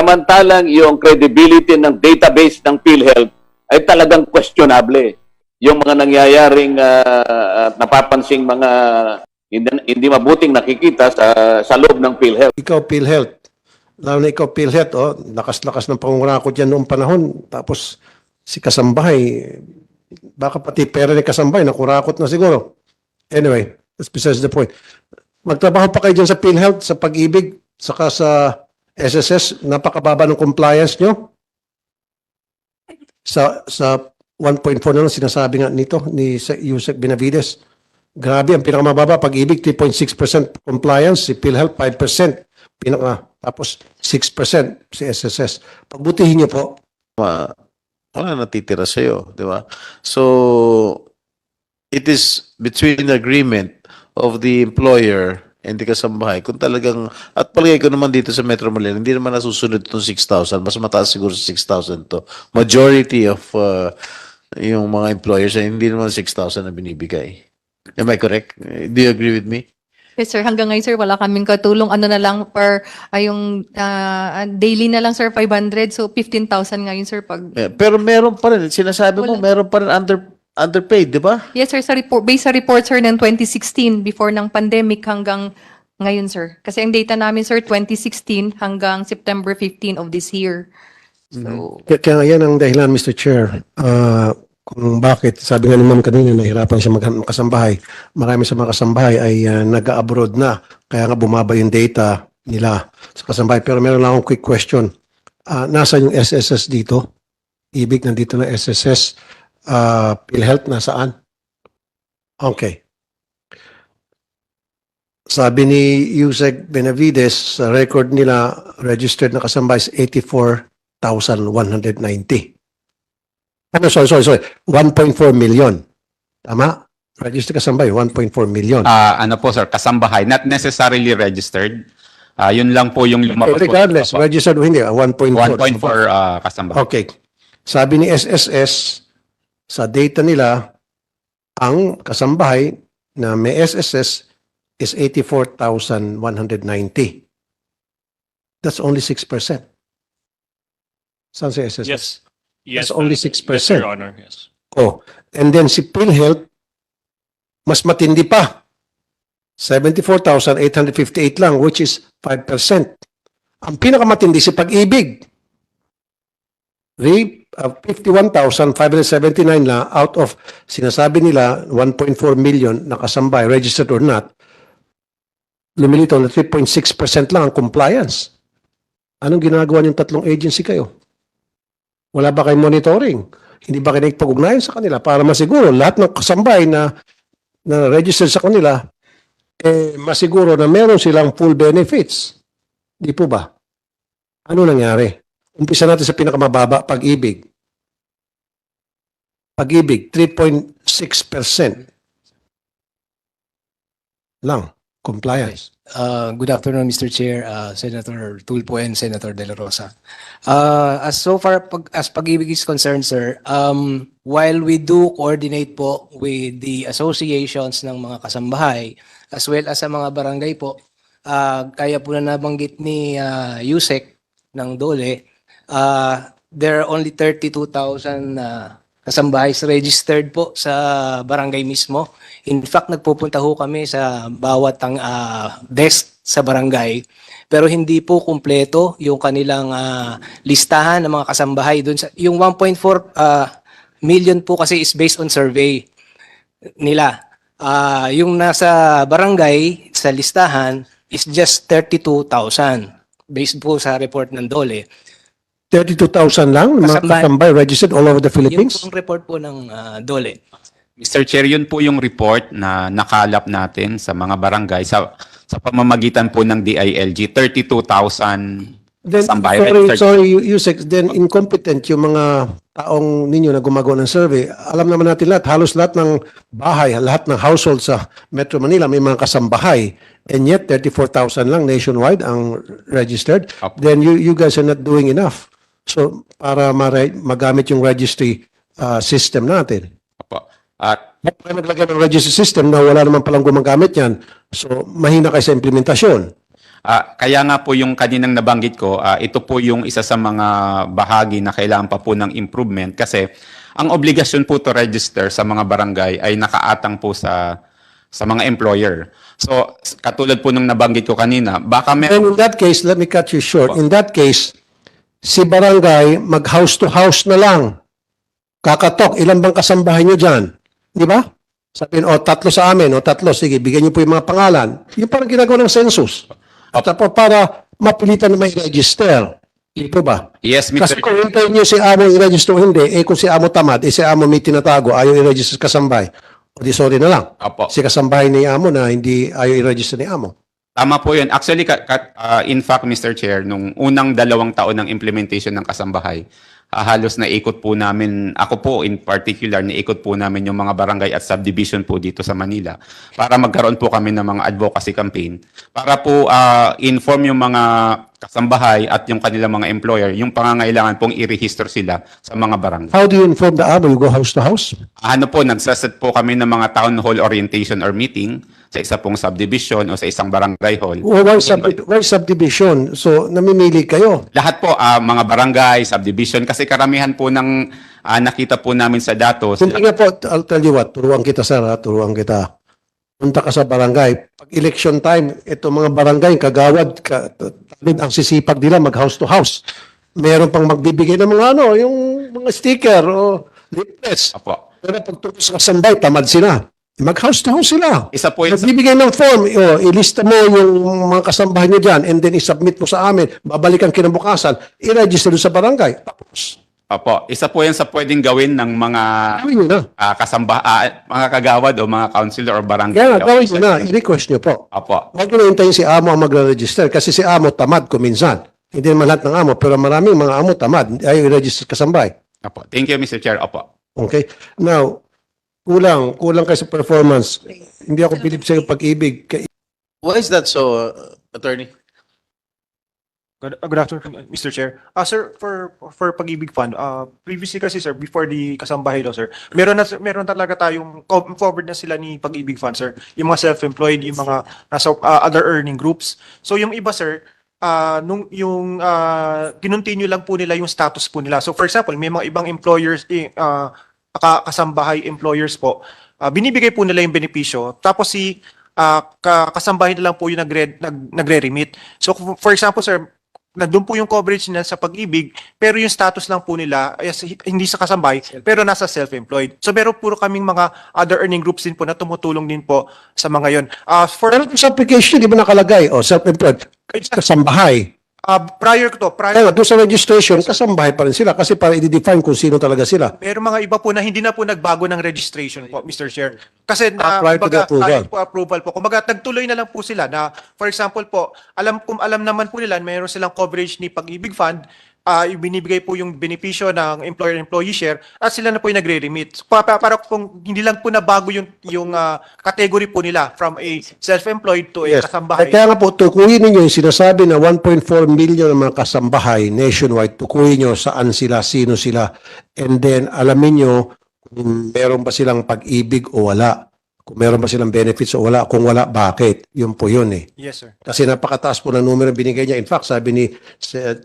Samantalang yung credibility ng database ng PhilHealth ay talagang questionable. Yung mga nangyayaring at napapansing mga hindi, hindi mabuting nakikita sa sa loob ng PhilHealth. ikaw PhilHealth. Lalo na ikaw PhilHealth, oh, lakas-lakas ng pangungurakot yan noong panahon. Tapos si Kasambahay, baka pati pera ni Kasambahay, nakurakot na siguro. Anyway, that's besides the point. Magtrabaho pa kayo dyan sa PhilHealth, sa pag-ibig, saka sa SSS, napakababa ng compliance nyo. Sa, sa 1.4 na lang sinasabi nga nito ni Yusek Benavides. Grabe, ang pinakamababa, pag-ibig 3.6% compliance, si PhilHealth 5%, pinaka, tapos 6% si SSS. Pagbutihin niyo po, ma wala natitira sa iyo, di ba? So it is between agreement of the employer and the kasambahay. Kung talagang at palagay ko naman dito sa Metro Manila, hindi naman nasusunod itong 6,000, mas mataas siguro sa 6,000 to. Majority of uh, yung mga employers ay hindi naman 6,000 na binibigay. Am I correct? Do you agree with me? Yes, sir. Hanggang ngayon, sir, wala kaming katulong. Ano na lang per, ay yung ah, daily na lang, sir, 500. So, 15,000 ngayon, sir, pag... Eh, Pero meron pa rin, sinasabi mo, Wala. meron pa rin under, underpaid, di ba? Yes, sir, sa report, based sa report, sir, ng 2016, before ng pandemic hanggang ngayon, sir. Kasi ang data namin, sir, 2016 hanggang September 15 of this year. So, kaya, kaya yan ang dahilan, Mr. Chair, ah, kung bakit, sabi nga ni Ma'am kanina, nahirapan siya maghanap ng kasambahay. Marami sa mga kasambahay ay ah, nag-abroad na, kaya nga bumaba yung data nila sa kasambahay. Pero meron lang akong quick question. Ah, nasa yung SSS dito? Ibig nandito na SSS. Ah, PhilHealth nasaan? Okay. Sabi ni Yusek Benavides, sa record nila, registered na kasambahay is 84,190. Ano, sorry, sorry, sorry. 1.4 million. Tama? Registered kasambahay, 1.4 million. Ah, ano po sir, kasambahay, not necessarily registered. Ah, yun lang po yung lumabas po. regardless, Opo. registered o hindi, ah, 1.4. 1.4 ah, kasambahay. Okay. Sabi ni SSS, sa data nila, ang kasambahay na may SSS is 84,190. That's only 6%. Saan si SSS? Yes. Yes. That's only uh, 6%. Yes, Your Honor. Yes. Oh, and then si PhilHealth, mas matindi pa. 74,858 lang, which is 5%. Ang pinakamatindi si Pag-ibig. Re, uh, 51,579 lang out of sinasabi nila 1.4 million nakasambay, registered or not. Lumilitaw na 3.6% lang ang compliance. Anong ginagawa niyong tatlong agency kayo? Wala ba kayong monitoring? Hindi ba kayo nagpag-ugnayan sa kanila para masiguro lahat ng kasambay na na registered sa kanila eh masiguro na meron silang full benefits. Di po ba? Ano nangyari? Umpisa natin sa pinakamababa, pag-ibig. Pag-ibig, 3.6% lang compliance. Uh, good afternoon, Mr. Chair, uh, Senator Tulpo and Senator De La Rosa. Uh, as so far pag, as pag-ibig is concerned, sir, um, while we do coordinate po with the associations ng mga kasambahay as well as sa mga barangay po, uh, kaya po na nabanggit ni uh, Yusek ng Dole, uh, there are only 32,000 uh, kasambahay registered po sa barangay mismo. In fact, nagpupunta ho kami sa bawat ang ah, desk sa barangay. Pero hindi po kumpleto yung kanilang ah, listahan ng mga kasambahay doon sa yung 1.4 ah, million po kasi is based on survey nila. Ah, yung nasa barangay sa listahan is just 32,000 based po sa report ng Dole. 32,000 lang mga Kasambay. kasambay registered all over the Yung Philippines? pong report po ng ah, Dole. Mr. Chair, yun po yung report na nakalap natin sa mga barangay sa sa pamamagitan po ng DILG, 32,000 Then, Sambay sorry, registered. sorry, Yusek, then incompetent yung mga taong ninyo na gumagawa ng survey. Alam naman natin lahat, halos lahat ng bahay, lahat ng household sa Metro Manila may mga kasambahay. And yet, 34,000 lang nationwide ang registered. Apo. Then you, you guys are not doing enough. So, para mare- magamit yung registry uh, system natin. Opo. At Bakit kayo naglagay ng registry system na wala naman palang gumagamit yan? So, mahina kayo sa implementasyon. Ah, kaya nga po yung kaninang nabanggit ko, ah, ito po yung isa sa mga bahagi na kailangan pa po ng improvement kasi ang obligasyon po to register sa mga barangay ay nakaatang po sa sa mga employer. So, s- katulad po nung nabanggit ko kanina, baka may And in that case, let me cut you short. In that case, si barangay mag-house to house na lang. Kakatok, ilan bang kasambahay nyo dyan? Di ba? Sabihin, o tatlo sa amin, o tatlo, sige, bigyan nyo po yung mga pangalan. Yung parang ginagawa ng census. At tapos para mapilitan na may register. Di po ba? Yes, Kasi Mr. kung hintayin nyo si Amo i-register o hindi, eh kung si Amo tamad, eh si Amo may tinatago, ayaw i-register sa kasambay. O di sorry na lang. Apo. Si kasambay ni Amo na hindi ayaw i-register ni Amo. Tama po yun. Actually, ka, ka- ah, in fact, Mr. Chair, nung unang dalawang taon ng implementation ng kasambahay, ah, halos naikot po namin, ako po in particular, naikot po namin yung mga barangay at subdivision po dito sa Manila para magkaroon po kami ng mga advocacy campaign para po ah, inform yung mga kasambahay at yung kanilang mga employer yung pangangailangan pong i-register sila sa mga barangay. How do you inform the Amo? You go house to house? Ano po, nagsaset po kami ng mga town hall orientation or meeting sa isa pong subdivision o sa isang barangay hall. Well, why, sub- why subdivision? So, namimili kayo. Lahat po, ah, mga barangay, subdivision, kasi karamihan po ng ah, nakita po namin sa datos, Hindi nga po, I'll tell you what, turuan kita sir, ha? turuan kita. Punta ka sa barangay. Pag election time, ito mga barangay, kagawad, ka, talid ang sisipag nila mag house to house. Meron pang magbibigay ng mga ano, yung mga sticker o leaflets. Apo. Pero pag tungkol sa kasambay, tamad sila. Mag house to house sila. Isa po yun sa- Nagbibigay ng form, o, ilista mo yung mga kasambahay nyo dyan and then isubmit mo sa amin. Babalikan kinabukasan, i-register doon sa barangay. Tapos, Apo, isa po yan sa pwedeng gawin ng mga gawin nyo na. ah, kasamba, ah, mga kagawad o mga councilor or barangay. Kaya nga, gawin nyo na. I-request nyo po. Apo. Huwag nyo na hintayin si amo ang magre-register kasi si amo tamad kuminsan. Hindi naman lahat ng amo, pero maraming mga amo tamad. Ayaw i-register kasambay. Apo. Thank you, Mr. Chair. Apo. Okay? Now, kulang. Kulang kayo sa performance. Hindi ako bilib sa pag-ibig. Kay- Why is that so, uh, attorney? Good, uh, good afternoon, Mr. Chair. Ah, sir, for for Pag-ibig Fund, ah, previously kasi sir, before the kasambahay law, sir, meron na meron talaga tayong co- covered na sila ni Pag-ibig Fund, sir. Yung mga self-employed, yung mga nasa ah, other earning groups. So yung iba, sir, ah, nung yung ah, kinontinue lang po nila yung status po nila. So for example, may mga ibang employers eh, ka- kasambahay employers po, ah, binibigay po nila yung benepisyo. Tapos si ka- kasambahay na lang po yung nagre, nag, nagre-remit. So for example, sir, nandun po yung coverage nila sa pag-ibig, pero yung status lang po nila ay as- hindi sa kasambay, pero nasa self-employed. So meron puro kaming mga other earning groups din po na tumutulong din po sa mga yon. Ah for Pero sa application, di ba nakalagay? O, self-employed. Kasambahay. Ah, prior to, prior Kaya nga, doon sa registration, kasambahay pa rin sila kasi para i-define kung sino talaga sila. Pero mga iba po na hindi na po nagbago ng registration po, Mr. Chair. Kasi Ah, na prior to the approval. prior po approval po. Kumbaga nagtuloy na lang po sila na for example po, alam kung alam naman po nila mayroon silang coverage ni Pag-ibig Fund, ah binibigay po yung benepisyo ng employer-employee share at sila na po yung nagre-remit. Pa, pa- para kung hindi lang po nabago yung yung ah, category po nila from a self-employed to a kasambahay. Kaya nga po, tukuyin ninyo yung sinasabi na 1.4 million ng mga kasambahay nationwide, tukuyin nyo saan sila, sino sila, and then alamin nyo kung meron ba silang pag-ibig o wala. Kung meron ba silang benefits o wala. Kung wala, bakit? Yun po yun eh. Yes, sir. Kasi napakataas po ng numero binigay niya. In fact, sabi ni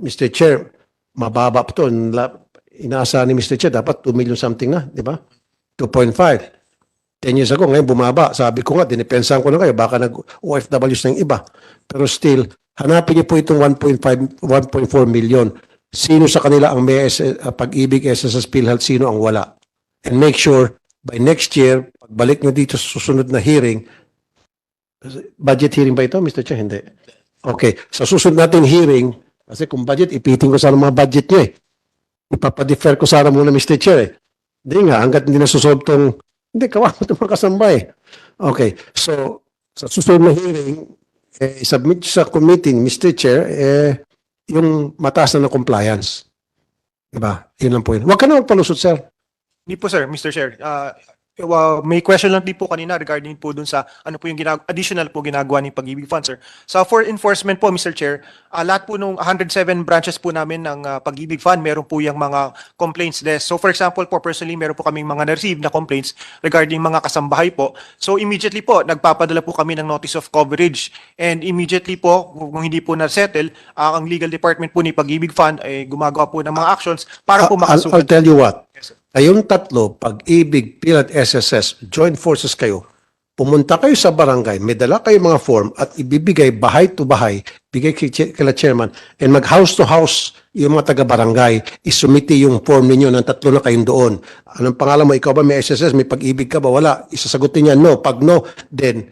Mr. Chair, mababa ito. La- Inaasahan ni Mr. Chair, dapat 2 million something na, di ba? 2.5. 10 years ago, ngayon bumaba. Sabi ko nga, dinipensahan ko na kayo, baka nag-OFWs ng iba. Pero still, hanapin niyo po itong 1.5, 1.4 million. Sino sa kanila ang may uh, pag-ibig SSS PhilHealth, sino ang wala. And make sure, by next year, pagbalik niyo dito sa susunod na hearing, budget hearing ba ito, Mr. Chair? Hindi. Okay. Sa susunod natin hearing, kasi kung budget, ipitin ko sana mga budget nyo eh. Ipapadefer ko sana muna, Mr. Chair eh. Hindi nga, hanggat hindi nasusolve tong, hindi, kawawa itong mga kasambay. Okay. So, sa susunod na hearing, eh, submit sa committee, Mr. Chair, eh, yung mataas na ng compliance. Diba? Yun lang po yun. Huwag ka na magpalusot, sir. Hindi po sir, Mr. Chair. Ah, Uh, may question lang din po kanina regarding po dun sa ano po yung ginag- additional po ginagawa ni Pag-ibig Fund, sir. Sa for enforcement po, Mr. Chair, ah, lahat po nung 107 branches po namin ng ah, Pag-ibig Fund, meron po yung mga complaints desk. So for example po, personally, meron po kaming mga na-receive na complaints regarding mga kasambahay po. So immediately po, nagpapadala po kami ng notice of coverage. And immediately po, kung hindi po na-settle, ah, ang legal department po ni Pag-ibig Fund ay gumagawa po ng mga actions para po I'll, I'll makasukat. tell you what. Yes. Kayong tatlo, pag-ibig, PIL at SSS, join forces kayo. Pumunta kayo sa barangay, may dala kayo mga form at ibibigay bahay to bahay, bigay kila chairman, and mag house to house yung mga taga-barangay, isumiti yung form ninyo ng tatlo na kayong doon. Anong pangalan mo? Ikaw ba may SSS? May pag-ibig ka ba? Wala. Isasagutin niya, no. Pag no, then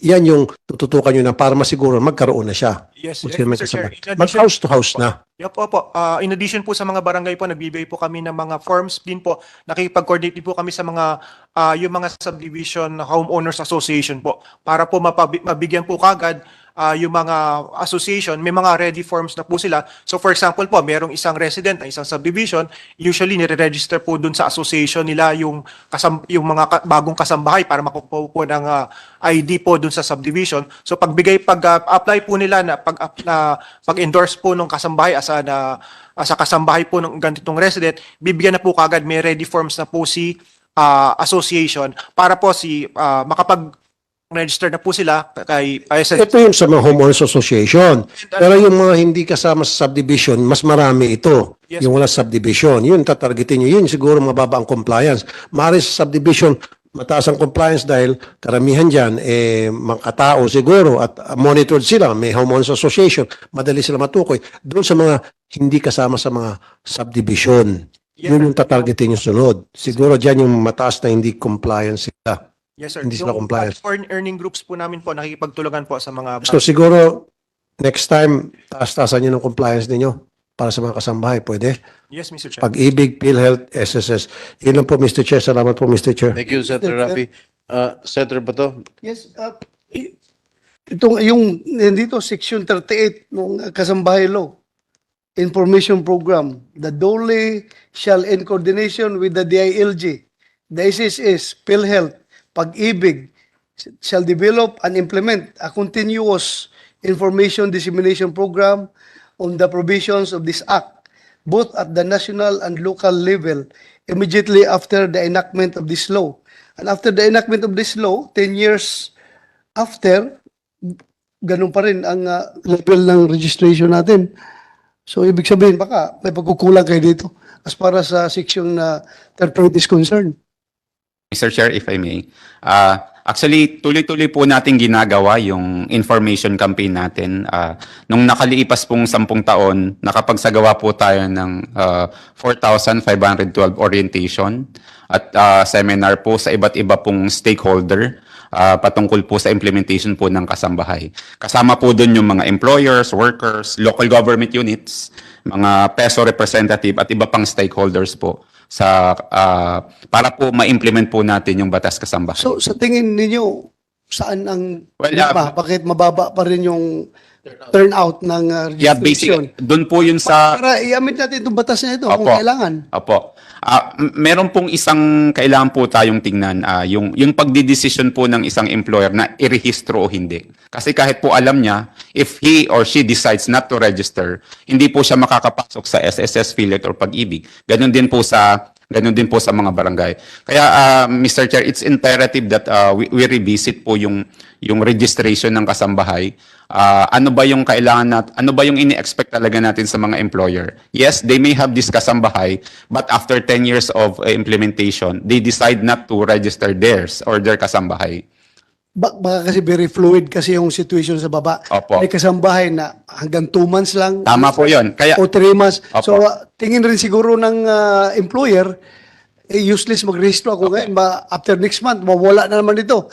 yan yung tututukan nyo na para masiguro magkaroon na siya. Yes, yes, Mr. Chair. kasama. In Mag addition- house to house na. Yup, opo. Ah, in addition po sa mga barangay po, nagbibigay po kami ng mga forms din po. Nakikipag-coordinate din po kami sa mga ah, yung mga subdivision homeowners association po para po mabigyan po kagad ah, yung mga association, may mga ready forms na po sila. So for example po, merong isang resident na isang subdivision, usually nire-register po dun sa association nila yung kasam yung mga ka- bagong kasambahay para makukuha po ng ah, ID po dun sa subdivision. So pagbigay pag ah, apply po nila na pag up- na pag-endorse po ng kasambahay asa na asa kasambahay po ng ganitong resident, bibigyan na po kagad may ready forms na po si ah, association para po si ah, makapag register na po sila kay ISS. Ito yung sa mga homeowners association. Pero yung mga hindi kasama sa subdivision, mas marami ito. Yes. Yung wala subdivision. Yun, tatargetin nyo. Yun siguro mababa ang compliance. Mari sa subdivision, mataas ang compliance dahil karamihan dyan, eh, mga tao siguro at uh, monitored sila. May homeowners association. Madali sila matukoy. Doon sa mga hindi kasama sa mga subdivision. Yes, Yun yung tatargetin yung sunod. Siguro dyan yung mataas na hindi compliance sila. Yes, sir. Hindi sila compliant. foreign earning groups po namin po, nakikipagtulungan po sa mga... So siguro, next time, taas-taasan nyo ng compliance ninyo para sa mga kasambahay. Pwede? yes, Mr. Chair. Pag-ibig, PhilHealth, SSS. Yun lang po, Mr. Chair. Salamat po, Mr. Chair. Thank you, Senator Rafi. Uh, Senator Bato? Yes, uh, itong yung nandito section 38 ng kasambahay law information program the DOLE shall in coordination with the DILG the SSS PhilHealth Pag-ibig shall develop and implement a continuous information dissemination program on the provisions of this act both at the national and local level immediately after the enactment of this law and after the enactment of this law 10 years after, ganun pa rin ang uh, level ng registration natin. So, ibig sabihin, baka may pagkukulang kayo dito as para sa section na third party is concerned. Mr. Chair, if I may. Ah, actually, tuloy-tuloy po natin ginagawa yung information campaign natin. Ah, nung nakalipas pong sampung taon, nakapagsagawa po tayo ng ah, 4,512 orientation at ah, seminar po sa iba't iba pong stakeholder ah, patungkol po sa implementation po ng kasambahay. Kasama po doon yung mga employers, workers, local government units, mga peso representative at iba pang stakeholders po sa ah, para po ma-implement po natin yung batas kasambahay. So, sa tingin ninyo, saan ang Well, yeah. Bakit mababa pa rin yung turnout ng uh, yeah, registration? basic doon po yun sa Para i-amend natin itong batas na ito kung kailangan. Opo. Ah, m- meron pong isang kailangan po tayong tingnan, ah, yung yung pagdidesisyon po ng isang employer na irehistro o hindi. Kasi kahit po alam niya, if he or she decides not to register, hindi po siya makakapasok sa SSS affiliate or pag-ibig. Ganon din po sa Ganon din po sa mga barangay. Kaya, ah, Mr. Chair, it's imperative that ah, we, we revisit po yung, yung registration ng kasambahay. Ah, ano ba yung kailangan nat ano ba yung ini-expect talaga natin sa mga employer? Yes, they may have this kasambahay, but after 10 years of uh, implementation, they decide not to register theirs or their kasambahay. Ba- baka kasi very fluid kasi yung situation sa baba. Opo. May kasambahay na hanggang two months lang. Tama po yun. Kaya, o three months. Opo. So, uh, tingin rin siguro ng uh, employer, eh, useless mag-rehistro ako ngayon. Ba, after next month, mawala na naman ito.